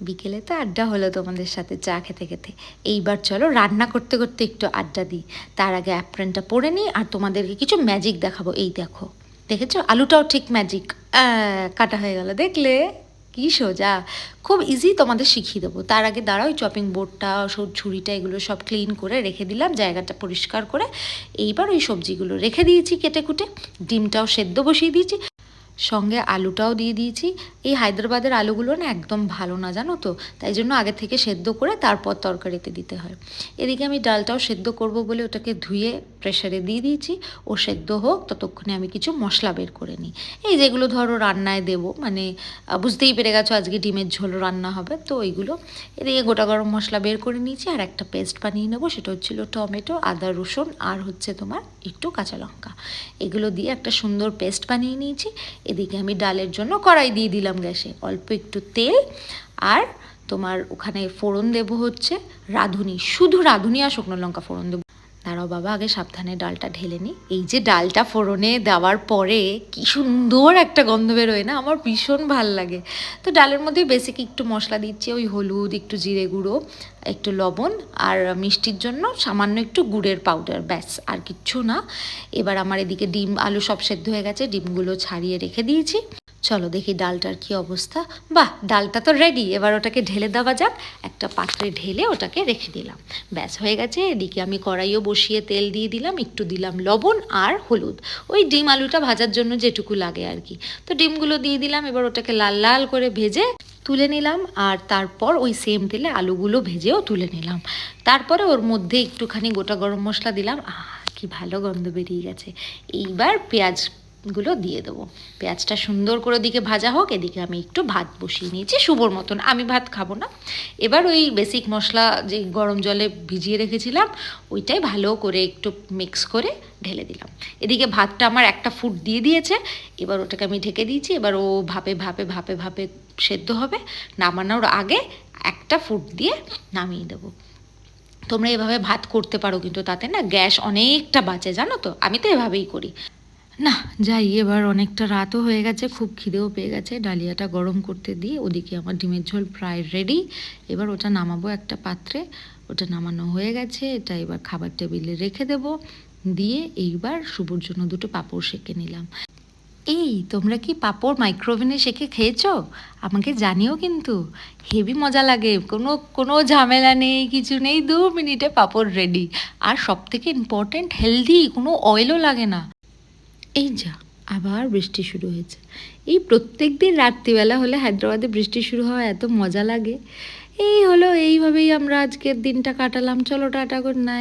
বিকেলে তো আড্ডা হলো তোমাদের সাথে, চা খেতে খেতে। এইবার চলো রান্না করতে করতে একটু আড্ডা দিই। তার আগে অ্যাপ্রেনটা পরে নিই আর তোমাদেরকে কিছু ম্যাজিক দেখাবো। এই দেখো, দেখেছ? আলুটাও ঠিক ম্যাজিক কাটা হয়ে গেল, দেখলে? কি সোজা। খুব ইজি তোমাদের শিখিয়ে দেবো। তার আগে দাঁড়াও ওই চপিং বোর্ডটা সব ছুরিটা এগুলো সব ক্লিন করে রেখে দিলাম, জায়গাটা পরিষ্কার করে। এইবার ওই সবজিগুলো রেখে দিয়েছি কেটে কুটে। ডিমটাও সেদ্ধ বসিয়ে দিয়েছি। সঙ্গে আলুটাও দিয়ে দিয়েছি। এই হায়দ্রাবাদের আলুগুলো না একদম ভালো না, জানো তো? তাই জন্য আগে থেকে সেদ্ধ করে তারপর তরকারিতে দিতে হয়। এদিকে আমি ডালটাও সেদ্ধ করব বলে ওটাকে ধুয়ে প্রেশারে দিয়ে দিয়েছি। ও সেদ্ধ হোক, ততক্ষণে আমি কিছু মশলা বের করে নিই। এই যেগুলো ধরো রান্নায় দেবো মানে বুঝতেই পেরে গেছো আজকে ডিমের ঝোল রান্না হবে, তো ওইগুলো। এদিকে গোটা গরম মশলা বের করে নিয়েছি আর একটা পেস্ট বানিয়ে নেব, সেটা হচ্ছিল টমেটো, আদা, রসুন আর হচ্ছে তোমার একটু কাঁচা লঙ্কা। এগুলো দিয়ে একটা সুন্দর পেস্ট বানিয়ে নিয়েছি। এদিকে আমি ডালের জন্য কড়াই দিয়ে দিলাম গ্যাসে। অল্প একটু তেল আর তোমার ওখানে ফোড়ন দেব হচ্ছে রাঁধুনি। শুধু রাঁধুনি আর শুকনো লঙ্কা ফোড়ন দেবো। দাঁড়াও বাবা, আগে সাবধানে ডালটা ঢেলে নিই এই যে ডালটা ফোড়নে দেওয়ার পরে কি সুন্দর একটা গন্ধ বেরোয় না, আমার ভীষণ ভালো লাগে। তো ডালের মধ্যে বেসিক একটু মশলা দিচ্ছি, ওই হলুদ, একটু জিরে গুঁড়ো, একটু লবণ আর মিষ্টির জন্য সামান্য একটু গুড়ের পাউডার ব্যাস, আর কিচ্ছু না। এবার আমার এদিকে ডিম, আলু সব সেদ্ধ হয়ে গেছে, ডিমগুলো ছাড়িয়ে রেখে দিয়েছি। চলো দেখি ডালটার কি অবস্থা। বাহ, ডালটা তো রেডি এবার ওটাকে ঢেলে দেওয়া যাক। একটা পাত্রে ঢেলে ওটাকে রেখে দিলাম। ব্যাস, হয়ে গেছে, এদিকে আমি কড়াইও বসিয়ে তেল দিয়ে দিলাম, একটু দিলাম লবণ আর হলুদ। ওই ডিম আলুটা ভাজার জন্য যেটুকু লাগে আর কি। তো ডিমগুলো দিয়ে দিলাম, এবার ওটাকে লাল লাল করে ভেজে তুলে নিলাম, আর তারপর ওই সেম তেলে আলুগুলো ভেজেও তুলে নিলাম। তারপরে ওর মধ্যে একটুখানি গোটা গরম মশলা দিলাম। আহ, কি ভালো গন্ধ বেরিয়ে গেছে। এইবার পেঁয়াজ গুলো দিয়ে দেবো। পেঁয়াজটা সুন্দর করে দিকে ভাজা হোক, এদিকে আমি একটু ভাত বসিয়ে নিয়েছি, শুভর মতন। আমি ভাত খাব না। এবার ওই বেসিক মশলা যে গরম জলে ভিজিয়ে রেখেছিলাম, ওইটাই ভালো করে একটু মিক্স করে ঢেলে দিলাম। এদিকে ভাতটা আমার একটা ফুট দিয়ে দিয়েছে, এবার ওটাকে আমি ঢেকে দিয়েছি, এবার ও ভাপে ভাপে ভাপে ভাপে সেদ্ধ হবে। নামানোর আগে একটা ফুট দিয়ে নামিয়ে দেবো। তোমরা এভাবে ভাত করতে পারো কিন্তু তাতে না গ্যাস অনেকটা বাঁচে, জানো তো? আমি তো এভাবেই করি। না, যাই, এবার অনেকটা রাতও হয়ে গেছে, খুব খিদেও পেয়ে গেছে। ডালিয়াটা গরম করতে দিয়ে ওদিকে আমার ডিমের ঝোল প্রায় রেডি এবার ওটা নামাবো একটা পাত্রে। ওটা নামানো হয়ে গেছে, এটা এবার খাবার টেবিলে রেখে দেব। দিয়ে এইবার শুভর জন্য দুটো পাঁপড় সেঁকে নিলাম। এই, তোমরা কি পাঁপড় মাইক্রোওভেনে সেঁকে খেয়েছো? আমাকে জানিও কিন্তু। হেভি মজা লাগে, কোনো কোনো ঝামেলা নেই, কিছু নেই, দু মিনিটে পাঁপড় রেডি আর সব থেকে ইম্পর্ট্যান্ট হেলদি কোনো অয়েলও লাগে না। এই যা, আবার বৃষ্টি শুরু হয়েছে। এই প্রত্যেক দিন রাত্রিবেলা হলে হায়দ্রাবাদে বৃষ্টি শুরু হওয়া এত মজা লাগে। এই হলো, এইভাবেই আমরা আজকের দিনটা কাটালাম। চলো, টাটা গুড নাইট